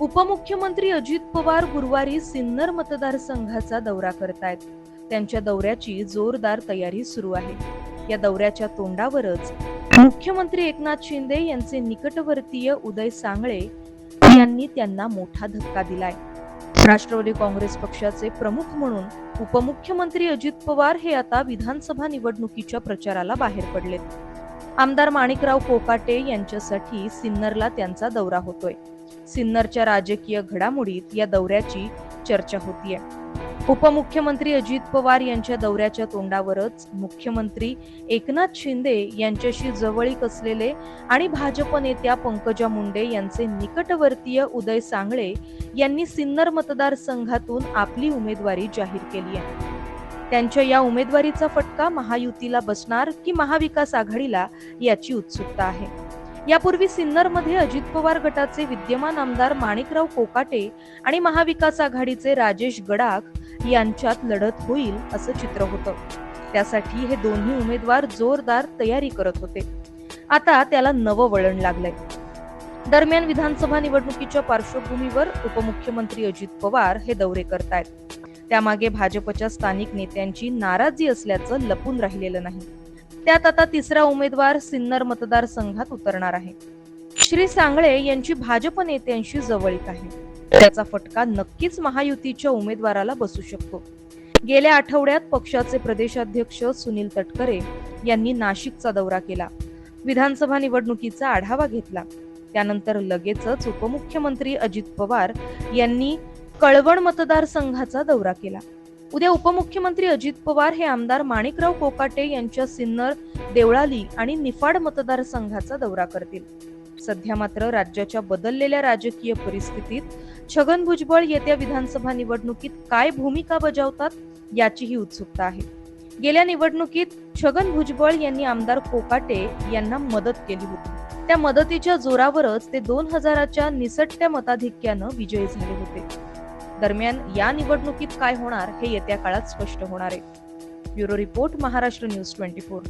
उपमुख्यमंत्री अजित पवार गुरुवारी सिन्नर मतदारसंघाचा दौरा करतायत. त्यांच्या दौऱ्याची जोरदार तयारी सुरू आहे. या दौऱ्याच्या तोंडावरच मुख्यमंत्री एकनाथ शिंदे यांचे निकटवर्तीय उदय सांगळे यांनी त्यांना मोठा धक्का दिलाय. राष्ट्रवादी काँग्रेस पक्षाचे प्रमुख म्हणून उपमुख्यमंत्री अजित पवार हे आता विधानसभा निवडणुकीच्या प्रचाराला बाहेर पडलेत. आमदार माणिकराव कोकाटे यांच्यासाठी सिन्नरला त्यांचा दौरा होतोय. सिन्नरच्या राजकीय घडामोडीत या दौऱ्याची चर्चा होतीये. उपमुख्यमंत्री अजित पवार यांच्या दौऱ्याच्या तोंडावरच मुख्यमंत्री एकनाथ शिंदे यांच्याशी जवळीक असलेले आणि भाजप नेत्या पंकजा मुंडे यांचे निकटवर्तीय उदय सांगळे यांनी सिन्नर मतदारसंघातून आपली उमेदवारी जाहीर केली आहे. त्यांच्या या उमेदवारीचा फटका महायुतीला बसणार की महाविकास आघाडीला याची उत्सुकता आहे. यापूर्वी सिन्नरमध्ये अजित पवार गटाचे विद्यमान आमदार माणिकराव कोकाटे आणि महाविकास आघाडीचे राजेश गडाख यांच्यात लढत होईल असं चित्र होतं. त्यासाठी हे दोन्ही उमेदवार जोरदार तयारी करत होते. आता त्याला नवं वळण लागलंय. दरम्यान विधानसभा निवडणुकीच्या पार्श्वभूमीवर उपमुख्यमंत्री अजित पवार हे दौरे करतायत. त्यामागे भाजपच्या स्थानिक नेत्यांची नाराजी असल्याचं लपून राहिलेलं नाही. त्यात आता तिसरा उमेदवार सिन्नर मतदारसंघात उतरणार आहे. श्री सांगळे यांची भाजप नेत्यांशी जवळीक आहे. त्याचा फटका नक्कीच महायुतीच्या उमेदवाराला बसू शकतो. गेल्या आठवड्यात पक्षाचे प्रदेशाध्यक्ष सुनील तटकरे यांनी नाशिकचा दौरा केला. विधानसभा निवडणुकीचा आढावा घेतला. त्यानंतर लगेचच उपमुख्यमंत्री अजित पवार यांनी कळवण मतदारसंघाचा दौरा केला. उद्या उपमुख्यमंत्री अजित पवार हे आमदार माणिकराव कोकाटे यांच्या सिन्नर देवळाली आणि निफाड मतदारसंघाचा दौरा करतील. सध्या मात्र राज्याच्या बदललेल्या राजकीय परिस्थितीत छगन भुजबळ येत्या विधानसभा निवडणुकीत काय भूमिका बजावतात याचीही उत्सुकता आहे. गेल्या निवडणुकीत छगन भुजबळ यांनी आमदार कोकाटे यांना मदत केली होती. त्या मदतीच्या जोरावरच ते दोन हजाराच्या निसटत्या मताधिक्यानं विजयी झाले होते. दरम्यान या निवडणुकीत काय होणार हे येत्या काळात स्पष्ट होणार आहे. Bureau report Maharashtra news twenty four.